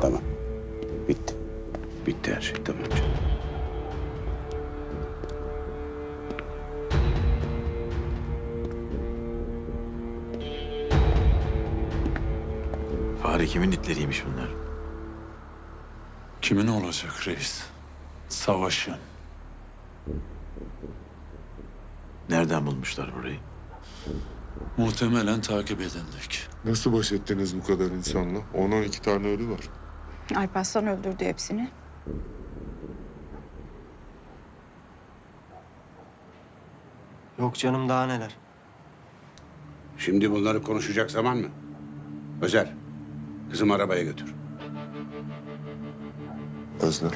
Tamam. Bitti. Bitti her şey tamam canım. Fahri kimin itleriymiş bunlar? Kimin olacak reis? Savaşın. Nereden bulmuşlar burayı? Muhtemelen takip edildik. Nasıl baş ettiniz bu kadar insanla? 10-12 tane ölü var. Alparslan öldürdü hepsini. Yok canım daha neler. Şimdi bunları konuşacak zaman mı? Özer, kızım arabaya götür. Özlem.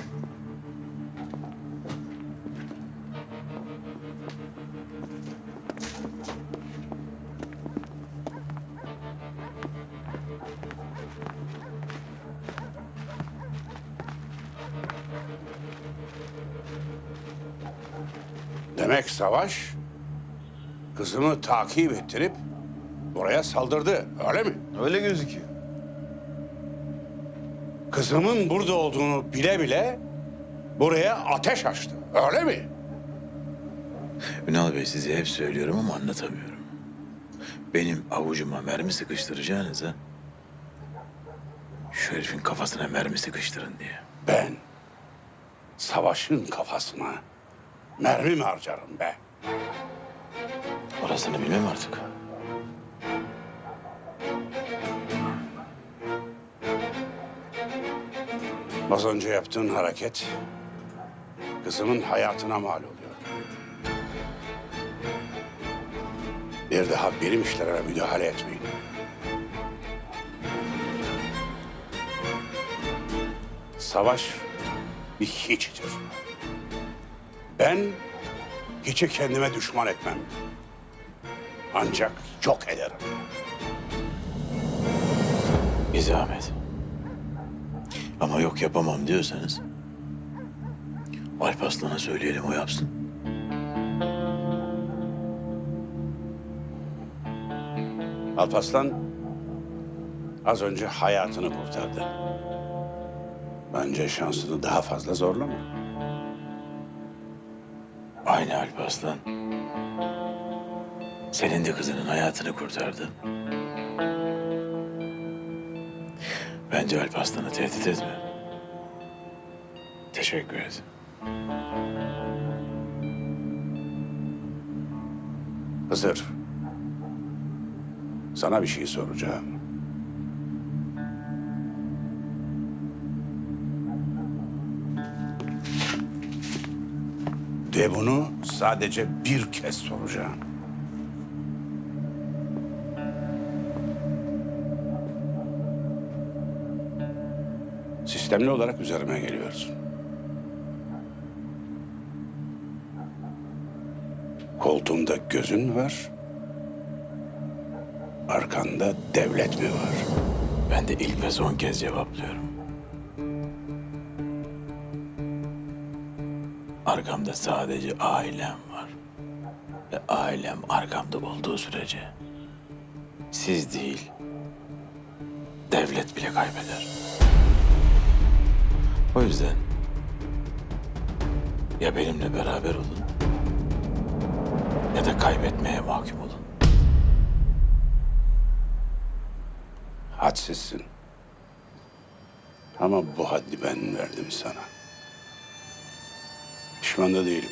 Demek savaş kızımı takip ettirip buraya saldırdı, öyle mi? Öyle gözüküyor. Kızımın burada olduğunu bile bile buraya ateş açtı, öyle mi? Ünal Bey size hep söylüyorum ama anlatamıyorum. Benim avucuma mermi sıkıştıracağınıza... ...şu herifin kafasına mermi sıkıştırın diye. Ben savaşın kafasına mermi mi harcarım be? Orasını bilmem artık. Az önce yaptığın hareket kızımın hayatına mal oluyor. Bir daha benim işlerime müdahale etmeyin. Savaş bir hiçtir. Ben hiçi kendime düşman etmem. Ancak yok ederim. Bir zahmet. Ama yok yapamam diyorsanız... Alparslan'a söyleyelim o yapsın. Alparslan az önce hayatını kurtardı. Bence şansını daha fazla zorlama. Aynı Alparslan. Senin de kızının hayatını kurtardı. Bence Alparslan'ı tehdit etme. Teşekkür ederim. Hızır. Sana bir şey soracağım. Ve bunu sadece bir kez soracağım. Sistemli olarak üzerime geliyorsun. Koltuğumda gözün var? Arkanda devlet mi var? Ben de ilk ve son kez cevaplıyorum. Arkamda sadece ailem var. Ve ailem arkamda olduğu sürece siz değil, devlet bile kaybeder. O yüzden ya benimle beraber olun ya da kaybetmeye mahkum olun. Hadsizsin. Ama bu haddi ben verdim sana. Pişman da değilim.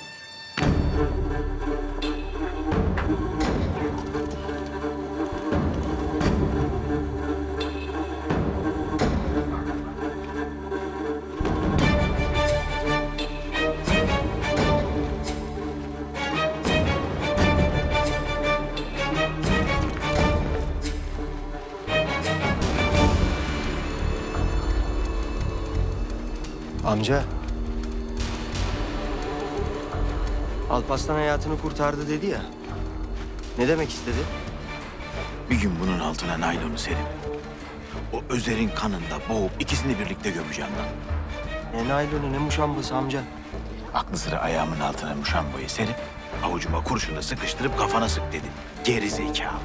Amca. Alpaslan hayatını kurtardı dedi ya. Ne demek istedi? Bir gün bunun altına naylonu serip o Özer'in kanında boğup ikisini birlikte gömeceğim lan. Ne naylonu ne muşambası amca. Aklı sıra ayağımın altına muşambayı serip avucuma kurşunu sıkıştırıp kafana sık dedi. Geri zekalı.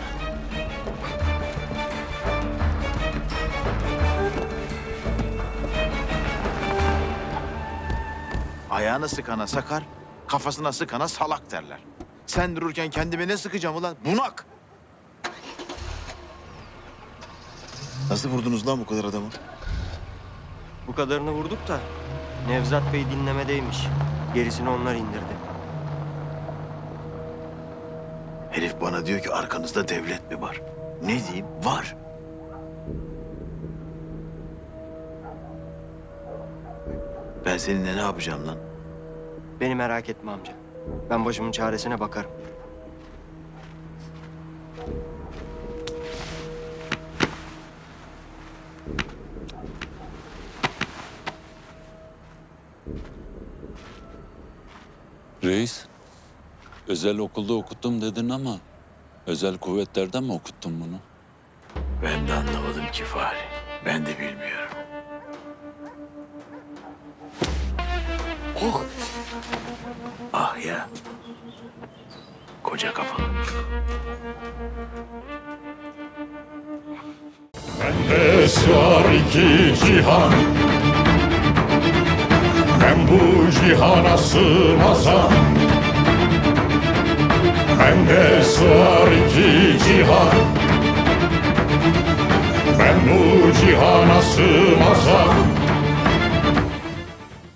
Ayağını sıkana sakar, kafasına sıkana salak derler. Sen dururken kendime ne sıkacağım ulan? Bunak! Nasıl vurdunuz lan bu kadar adamı? Bu kadarını vurduk da Nevzat Bey dinlemedeymiş. Gerisini onlar indirdi. Herif bana diyor ki arkanızda devlet mi var? Ne diyeyim? Var. Ben seninle ne yapacağım lan? Beni merak etme amca. Ben başımın çaresine bakarım. Reis, özel okulda okuttum dedin ama özel kuvvetlerden mi okuttun bunu? Ben de anlamadım ki Fahri. Ben de bilmiyorum. Oh! Ah ya. Koca kafalı. Bende var iki cihan Ben bu cihana sığmazam Bende var iki cihan Ben bu cihana sığmazam